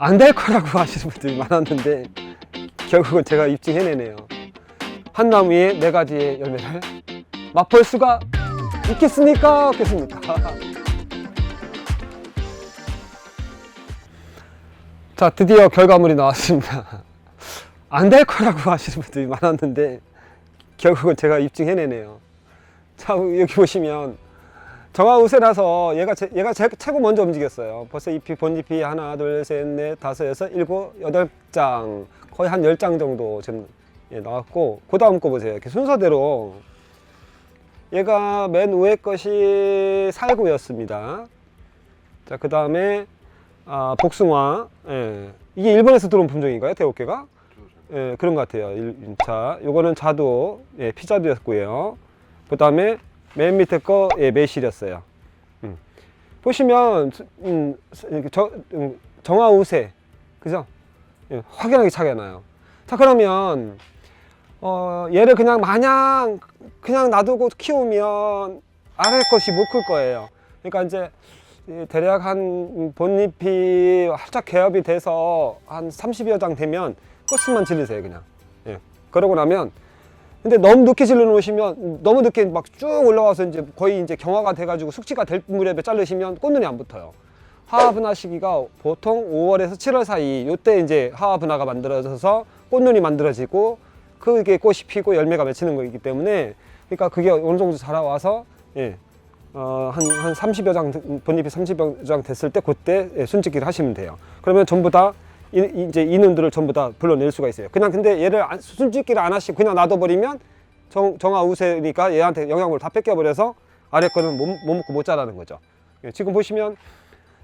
안 될 거라고 하시는 분들이 많았는데 결국은 제가 입증해내네요. 한 나무에 네 가지의 열매를 맛볼 수가 있겠습니까? 없겠습니까? 자, 드디어 결과물이 나왔습니다. 안 될 거라고 하시는 분들이 많았는데 결국은 제가 입증해내네요. 자, 여기 보시면 정화 우세라서 얘가 제, 얘가 제, 최고 먼저 움직였어요. 벌써 잎이 본잎이 하나, 둘, 셋, 넷, 다섯, 여섯, 일곱, 여덟 장 거의 한 열 장 정도 지금 예, 나왔고 그 다음 거 보세요. 이렇게 순서대로 얘가 맨 위에 것이 살구였습니다. 자, 그 다음에 아, 복숭아. 예. 이게 일본에서 들어온 품종인가요, 대옥계가? 예, 그런 것 같아요. 일, 자, 요거는 자두, 예, 피자두였고요. 그 다음에 맨 밑에 거 예, 매실이었어요. 음. 보시면 음, 저, 음, 정화 우세, 그죠? 예, 확연하게 차이가 나요. 자, 그러면 어, 얘를 그냥 마냥 그냥 놔두고 키우면 아래 것이 못 클 거예요. 그러니까 이제 이 대략 한 본잎이 살짝 개업이 돼서 한 30여 장 되면 꽃만 질르세요 그냥. 예. 그러고 나면 근데 너무 늦게 질러 놓으시면 너무 늦게 막 쭉 올라와서 이제 거의 이제 경화가 돼가지고 숙지가 될 무렵에 자르시면 꽃눈이 안 붙어요. 하화 분화 시기가 보통 5월에서 7월 사이 요때 이제 하화 분화가 만들어져서 꽃눈이 만들어지고 그게 꽃이 피고 열매가 맺히는 거이기 때문에 그러니까 그게 어느 정도 자라와서 예. 어, 한, 한 30여 장, 본잎이 30여 장 됐을 때 그때 예, 순짓기를 하시면 돼요. 그러면 전부 다 이, 이- 이제 이눈들을 전부 다 불러낼 수가 있어요. 그냥 근데 얘를 안- 순짓기를 안 하시고 그냥 놔둬버리면 정, 정화 우세니까 얘한테 영양분을 다 뺏겨버려서 아래 거는 못, 못 먹고 못 자라는 거죠. 예, 지금 보시면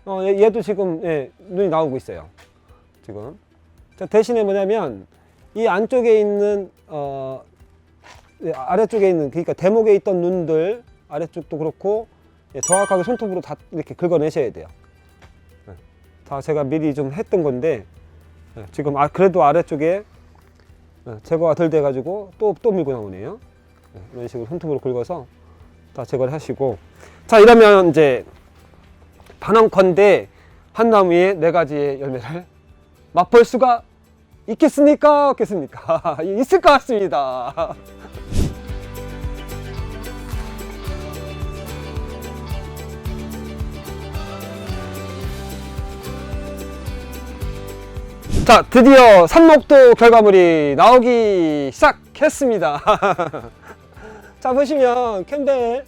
어, 얘- 얘도 지금 예, 눈이 나오고 있어요. 지금. 자, 대신에 뭐냐면 이 안쪽에 있는 어, 예, 아래쪽에 있는 그러니까 대목에 있던 눈들 아래쪽도 그렇고 예, 정확하게 손톱으로 다 이렇게 긁어내셔야 돼요. 예, 다 제가 미리 좀 했던 건데 예, 지금 아, 그래도 아래쪽에 예, 제거가 덜 돼가지고 또 또 밀고 나오네요. 예, 이런 식으로 손톱으로 긁어서 다 제거를 하시고 자 이러면 이제 반항컨대 한 나무에 네 가지의 열매를 맛볼 수가 있겠습니까? 없겠습니까? 있을 것 같습니다. 자, 드디어 산목도 결과물이 나오기 시작했습니다. 자, 보시면 캠벨,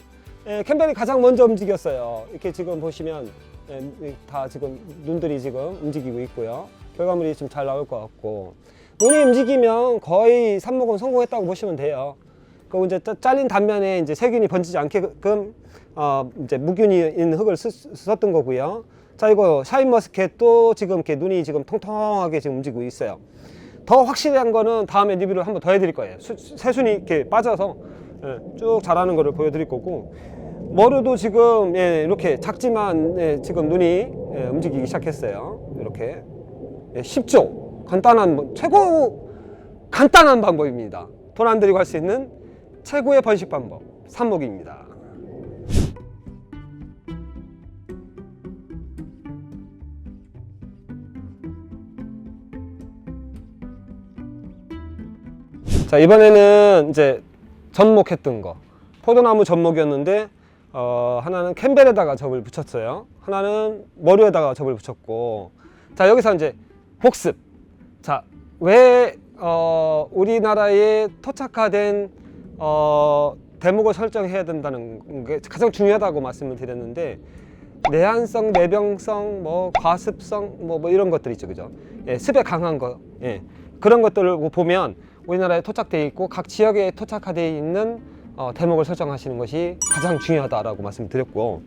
예, 캠벨이 가장 먼저 움직였어요. 이렇게 지금 보시면 예, 이다 지금 눈들이 지금 움직이고 있고요. 결과물이 좀잘 나올 것 같고 눈이 움직이면 거의 산목은 성공했다고 보시면 돼요. 그 이제 짜- 잘린 단면에 이제 세균이 번지지 않게끔 어 이제 무균이 있는 흙을 쓰, 썼던 거고요. 자 이거 샤인머스켓도 지금 이렇게 눈이 지금 통통하게 지금 움직이고 있어요. 더 확실한 거는 다음에 리뷰를 한번 더 해드릴 거예요. 수- 새순이 이렇게 빠져서 예, 쭉 자라는 거를 보여드릴 거고 머루도 지금 예, 이렇게 작지만 예, 지금 눈이 예, 움직이기 시작했어요. 이렇게 예, 쉽죠. 간단한 뭐- 최고 간단한 방법입니다. 돈 안 들이고 할 수 있는 최고의 번식 방법 삽목입니다. 자 이번에는 이제 접목했던 거. 포도나무 접목이었는데 어, 하나는 캠벨에다가 접을 붙였어요. 하나는 머루에다가 접을 붙였고. 자 여기서 이제 복습. 자왜 어, 우리나라에 토착화된 어, 대목을 설정해야 된다는 게 가장 중요하다고 말씀을 드렸는데 내한성, 내병성, 뭐 과습성, 뭐, 뭐 이런 것들 있죠, 그죠? 예, 습에 강한 거, 예, 그런 것들을 보면 우리나라에 토착돼 있고 각 지역에 토착화되어 있는 어, 대목을 설정하시는 것이 가장 중요하다라고 말씀드렸고,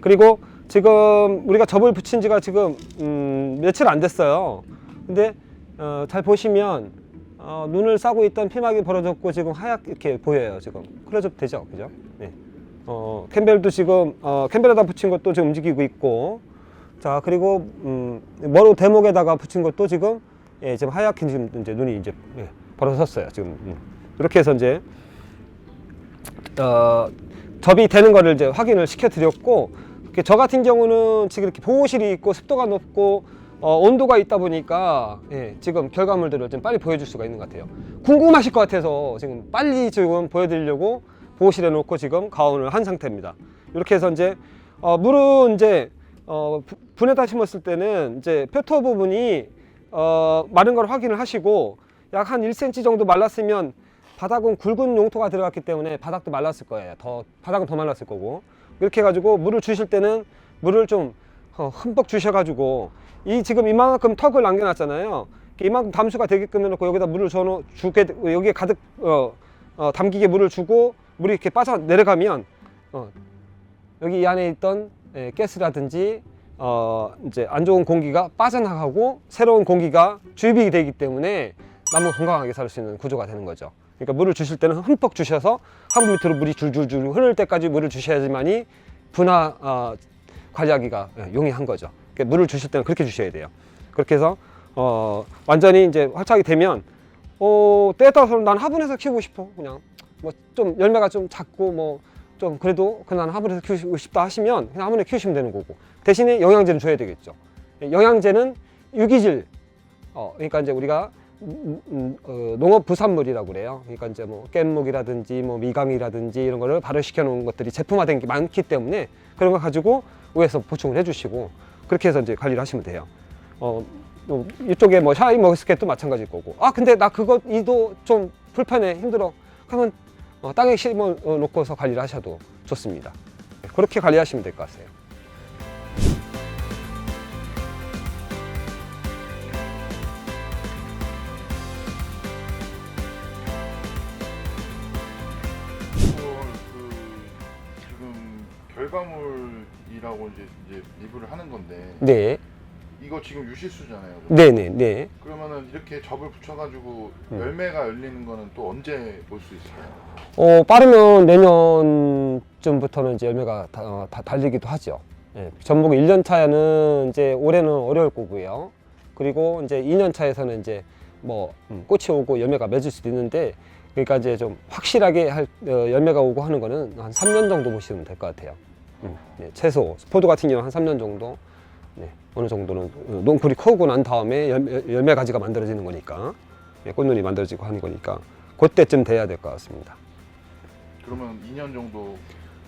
그리고 지금 우리가 접을 붙인 지가 지금 음, 며칠 안 됐어요. 근데 어, 잘 보시면 어, 눈을 싸고 있던 피막이 벌어졌고 지금 하얗게 이렇게 보여요. 지금 클로즈업 되죠, 그죠? 네. 어, 캠벨도 지금 어, 캠벨에다 붙인 것도 지금 움직이고 있고 자 그리고 음, 머루 대목에다가 붙인 것도 지금 예, 지금 하얗게 지금 이제 눈이 이제 예, 벌어섰어요. 지금 음. 이렇게 해서 이제 어, 접이 되는 거를 이제 확인을 시켜드렸고 저 같은 경우는 지금 이렇게 보호실이 있고 습도가 높고 어, 온도가 있다 보니까 예, 지금 결과물들을 좀 빨리 보여줄 수가 있는 것 같아요. 궁금하실 것 같아서 지금 빨리 지금 보여드리려고 보호실에 놓고 지금 가온을 한 상태입니다. 이렇게 해서 이제 어, 물은 이제 어, 부- 분에다 심었을 때는 이제 표토 부분이 어, 마른 걸 확인을 하시고 약 한 1cm 정도 말랐으면 바닥은 굵은 용토가 들어갔기 때문에 바닥도 말랐을 거예요. 더 바닥은 더 말랐을 거고 이렇게 해가지고 물을 주실 때는 물을 좀 어, 흠뻑 주셔가지고 이 지금 이만큼 턱을 남겨놨잖아요. 이만큼 담수가 되게끔 해놓고 여기다 물을 줘놓 주게 여기에 가득 어, 어, 담기게 물을 주고 물이 이렇게 빠져 내려가면 어, 여기 이 안에 있던 예, 가스라든지 어, 이제 안 좋은 공기가 빠져나가고 새로운 공기가 주입이 되기 때문에 나무가 건강하게 살 수 있는 구조가 되는 거죠. 그러니까 물을 주실 때는 흠뻑 주셔서 하부 밑으로 물이 줄줄줄 흐를 때까지 물을 주셔야지만이 분화 어, 관리하기가 예, 용이한 거죠. 그러니까 물을 주실 때는 그렇게 주셔야 돼요. 그렇게 해서 어, 완전히 이제 활착이 되면 어, 때에 따라서는 난 화분에서 키우고 싶어. 그냥 뭐 좀 열매가 좀 작고 뭐 좀 그래도 그냥 화분에서 키우고 싶다 하시면 그냥 화분에 키우시면 되는 거고 대신에 영양제는 줘야 되겠죠. 예, 영양제는 유기질 어, 그러니까 이제 우리가 어, 농업 부산물이라고 그래요. 그러니까 이제 뭐 깻묵이라든지 뭐 미강이라든지 이런 거를 발효시켜 놓은 것들이 제품화된 게 많기 때문에 그런 거 가지고 위에서 보충을 해주시고 그렇게 해서 이제 관리를 하시면 돼요. 어, 또 이쪽에 뭐 샤이 머스켓도 마찬가지일 거고. 아 근데 나 그거 이도 좀 불편해 힘들어. 그러면 어, 땅에 심어 놓고서 관리를 하셔도 좋습니다. 그렇게 관리하시면 될 것 같아요. 결과물이라고 이제 이제 리뷰를 하는 건데 네, 이거 지금 유실수잖아요. 네, 네, 네. 그러면은 이렇게 접을 붙여가지고 음. 열매가 열리는 거는 또 언제 볼 수 있어요? 어, 빠르면 내년쯤부터는 이제 열매가 다, 어, 다 달리기도 하죠. 예, 전복 1년 차는 이제 올해는 어려울 거고요. 그리고 이제 2년 차에서는 이제 뭐 음, 꽃이 오고 열매가 맺을 수도 있는데 그러니까 이제 좀 확실하게 할, 어, 열매가 오고 하는 거는 한 3년 정도 보시면 될 것 같아요. 음, 네, 최소 포도 같은 경우는 한 3년 정도 네, 어느 정도는 어, 농풀이 크고 난 다음에 열매, 열매 가지가 만들어지는 거니까 예, 꽃눈이 만들어지고 하는 거니까 그때쯤 돼야 될 것 같습니다. 그러면 2년 정도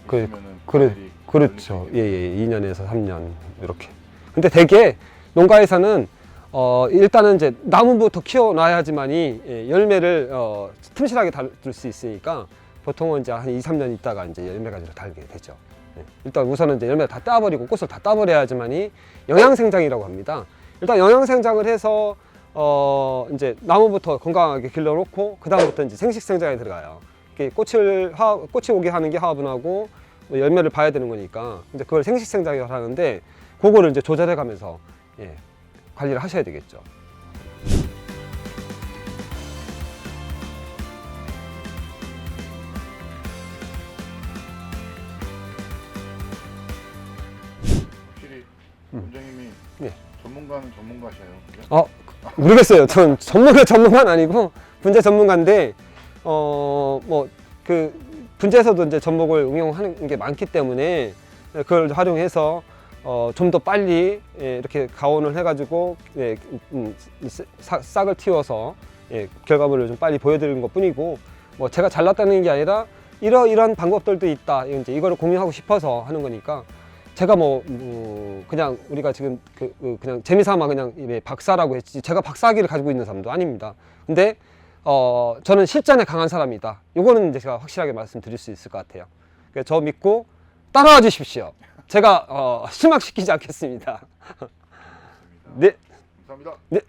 그- 그래, 그렇죠. 예, 예, 2년에서 3년 이렇게. 근데 대개 농가에서는 어, 일단은 이제 나무부터 키워놔야지만이 예, 열매를 어, 틈실하게 달을 수 있으니까 보통은 이제 한 2, 3년 있다가 이제 열매 가지로 달게 되죠. 예. 일단 우선은 이제 열매를 다 따버리고 꽃을 다 따버려야지만이 영양생장이라고 합니다. 일단 영양생장을 해서 어, 이제 나무부터 건강하게 길러놓고 그 다음부터 이제 생식생장에 들어가요. 꽃을 화, 꽃이 오게 하는 게 화분하고 뭐 열매를 봐야 되는 거니까 이제 그걸 생식생장이라고 하는데 그거를 이제 조절해 가면서 예, 관리를 하셔야 되겠죠. 확실히 음. 원장님이 네. 전문가는 전문가셔요. 그죠? 어 모르겠어요. 전 전문가 전문가는 아니고 분재 전문가인데 어 뭐 그 분재에서도 이제 전복을 응용하는 게 많기 때문에 그걸 활용해서 어, 좀 더 빨리 예, 이렇게 가온을 해가지고 예, 음, 이 싹- 싹을 틔워서 예, 결과물을 좀 빨리 보여드리는 것 뿐이고 뭐 제가 잘났다는 게 아니라 이러 이런 방법들도 있다 이제 이거를 공유하고 싶어서 하는 거니까 제가 뭐 음, 그냥 우리가 지금 그, 그 그냥 재미삼아 그냥 예, 박사라고 했지 제가 박사학위를 가지고 있는 사람도 아닙니다. 근데 어 저는 실전에 강한 사람이다. 요거는 이제 제가 확실하게 말씀드릴 수 있을 것 같아요. 그래서 저 믿고 따라와 주십시오. 제가 어, 실망시키지 않겠습니다. 네, 감사합니다. 네,